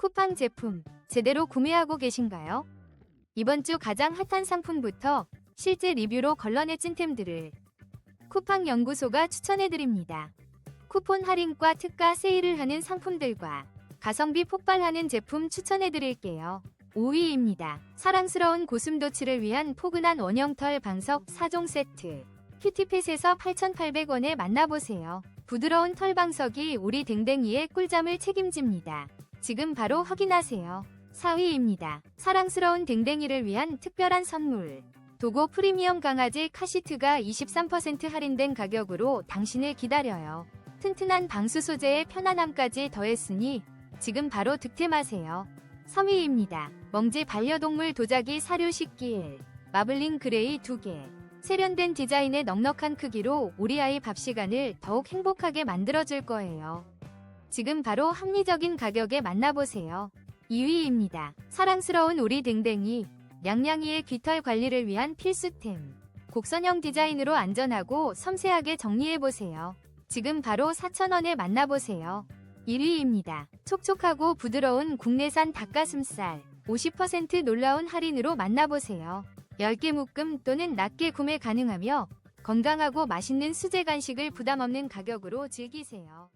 쿠팡 제품 제대로 구매하고 계신가요? 이번 주 가장 핫한 상품부터 실제 리뷰로 걸러내 찐템들을 쿠팡 연구소가 추천해드립니다. 쿠폰 할인과 특가 세일을 하는 상품들과 가성비 폭발하는 제품 추천해드릴게요. 5위입니다. 사랑스러운 고슴도치를 위한 포근한 원형털 방석 4종 세트. 큐티펫에서 8,800원에 만나보세요. 부드러운 털 방석이 우리 댕댕이의 꿀잠을 책임집니다. 지금 바로 확인하세요. 4위입니다. 사랑스러운 댕댕이를 위한 특별한 선물. 도고 프리미엄 강아지 카시트가 23% 할인된 가격으로 당신을 기다려요. 튼튼한 방수 소재의 편안함까지 더했으니 지금 바로 득템하세요. 3위입니다. 멍지 반려동물 도자기 사료 식기일 마블링 그레이 2개 세련된 디자인의 넉넉한 크기로 우리 아이 밥 시간을 더욱 행복하게 만들어줄 거예요. 지금 바로 합리적인 가격에 만나보세요. 2위입니다. 사랑스러운 우리 댕댕이 냥냥이의 귀털 관리를 위한 필수템 곡선형 디자인으로 안전하고 섬세하게 정리해보세요. 지금 바로 4,000원에 만나보세요. 1위입니다. 촉촉하고 부드러운 국내산 닭가슴살 50% 놀라운 할인으로 만나보세요. 10개 묶음 또는 낮게 구매 가능하며 건강하고 맛있는 수제 간식을 부담 없는 가격으로 즐기세요.